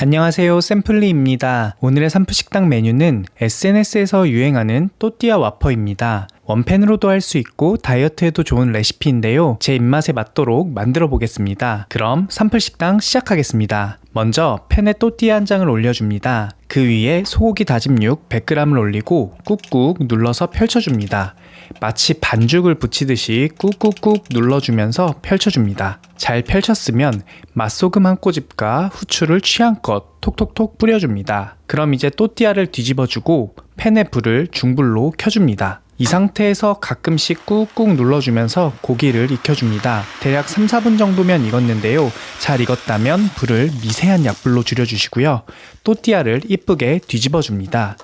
안녕하세요 샘플리입니다. 오늘의 산푸식당 메뉴는 SNS에서 유행하는 또띠아 와퍼입니다. 원팬으로도 할 수 있고 다이어트에도 좋은 레시피인데요. 제 입맛에 맞도록 만들어 보겠습니다. 그럼 산풀식당 시작하겠습니다. 먼저 팬에 또띠아 한 장을 올려줍니다. 그 위에 소고기 다짐육 100g을 올리고 꾹꾹 눌러서 펼쳐줍니다. 마치 반죽을 붙이듯이 꾹꾹꾹 눌러주면서 펼쳐줍니다. 잘 펼쳤으면 맛소금 한 꼬집과 후추를 취향껏 톡톡톡 뿌려줍니다. 그럼 이제 또띠아를 뒤집어주고 팬의 불을 중불로 켜줍니다. 이 상태에서 가끔씩 꾹꾹 눌러주면서 고기를 익혀줍니다. 대략 3, 4분 정도면 익었는데요. 잘 익었다면 불을 미세한 약불로 줄여주시고요. 또띠아를 이쁘게 뒤집어줍니다.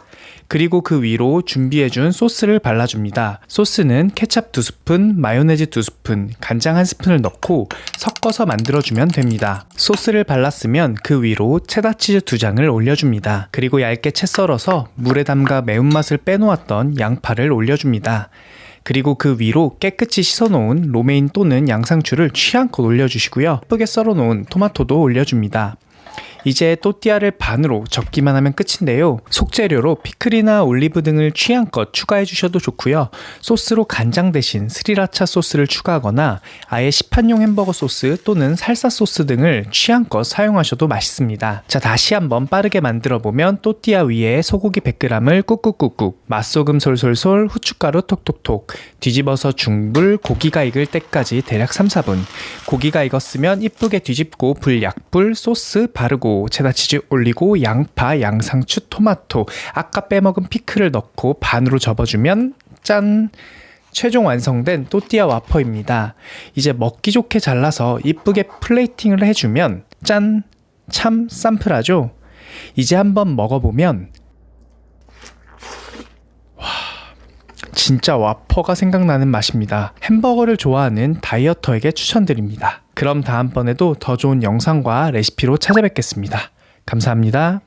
그리고 그 위로 준비해준 소스를 발라줍니다. 소스는 케찹 2스푼, 마요네즈 2스푼, 간장 1스푼을 넣고 섞어서 만들어주면 됩니다. 소스를 발랐으면 그 위로 체다치즈 2장을 올려줍니다. 그리고 얇게 채 썰어서 물에 담가 매운맛을 빼놓았던 양파를 올려줍니다. 그리고 그 위로 깨끗이 씻어놓은 로메인 또는 양상추를 취향껏 올려주시고요. 예쁘게 썰어놓은 토마토도 올려줍니다. 이제 또띠아를 반으로 접기만 하면 끝인데요. 속재료로 피클이나 올리브 등을 취향껏 추가해 주셔도 좋고요. 소스로 간장 대신 스리라차 소스를 추가하거나 아예 시판용 햄버거 소스 또는 살사 소스 등을 취향껏 사용하셔도 맛있습니다. 자, 다시 한번 빠르게 만들어 보면 또띠아 위에 소고기 100g을 꾹꾹꾹꾹, 맛소금 솔솔솔, 후춧가루 톡톡톡, 뒤집어서 중불, 고기가 익을 때까지 대략 3, 4분. 고기가 익었으면 이쁘게 뒤집고 불 약 불 소스 바르고 체다치즈 올리고 양파, 양상추, 토마토, 아까 빼먹은 피클을 넣고 반으로 접어주면 짠! 최종 완성된 또띠아 와퍼입니다. 이제 먹기 좋게 잘라서 이쁘게 플레이팅을 해주면 짠! 참 쌈플하죠? 이제 한번 먹어보면 진짜 와퍼가 생각나는 맛입니다. 햄버거를 좋아하는 다이어터에게 추천드립니다. 그럼 다음번에도 더 좋은 영상과 레시피로 찾아뵙겠습니다. 감사합니다.